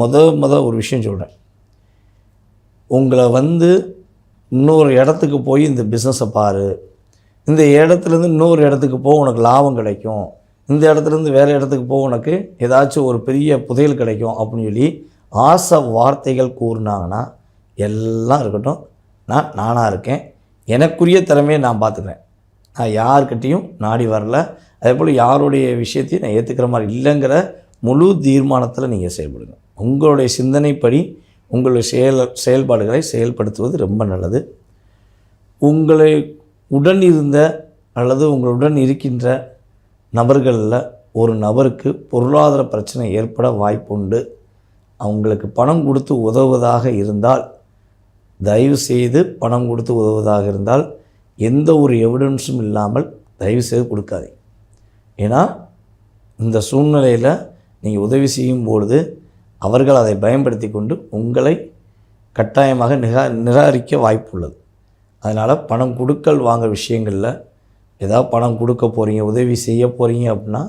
முத முத ஒரு விஷயம் சொல்கிறேன் உங்களை வந்து இன்னொரு இடத்துக்கு போய் இந்த பிஸ்னஸை பாரு. இந்த இடத்துலேருந்து இன்னொரு இடத்துக்கு போக உனக்கு லாபம் கிடைக்கும். இந்த இடத்துலேருந்து வேறு இடத்துக்கு போக உனக்கு ஏதாச்சும் ஒரு பெரிய புதையல் கிடைக்கும் அப்படின்னு சொல்லி ஆசை வார்த்தைகள் கூறினாங்கன்னா எல்லாம் இருக்கட்டும். நான் நானாக இருக்கேன். எனக்குரிய திறமையை நான் பார்த்துக்கிறேன். நான் யார்கிட்டேயும் நாடி வரல. அதே போல் யாருடைய விஷயத்தையும் நான் ஏற்றுக்கிற மாதிரி இல்லைங்கிற முழு தீர்மானத்தில் நீங்கள் செயல்படுங்க. உங்களுடைய சிந்தனைப்படி உங்களுடைய செயல் செயல்பாடுகளை செயல்படுத்துவது ரொம்ப நல்லது. உங்களை உடன் இருந்த அல்லது உங்களுடன் இருக்கின்ற நபர்களில் ஒரு நபருக்கு பொருளாதார பிரச்சனை ஏற்பட வாய்ப்புண்டு. அவங்களுக்கு பணம் கொடுத்து உதவுவதாக இருந்தால் தயவு செய்து பணம் கொடுத்து உதவுவதாக இருந்தால் எந்த ஒரு எவிடன்ஸும் இல்லாமல் தயவு செய்து கொடுக்காதீங்க. ஏன்னா இந்த சூழ்நிலையில் நீங்கள் உதவி செய்யும் பொழுது அவர்கள் அதை பயன்படுத்தி கொண்டு உங்களை கட்டாயமாக நிகா நிராகரிக்க வாய்ப்புள்ளது. அதனால் பணம் கொடுக்கல் வாங்க விஷயங்களில் ஏதாவது பணம் கொடுக்க போகிறீங்க உதவி செய்ய போகிறீங்க அப்படின்னா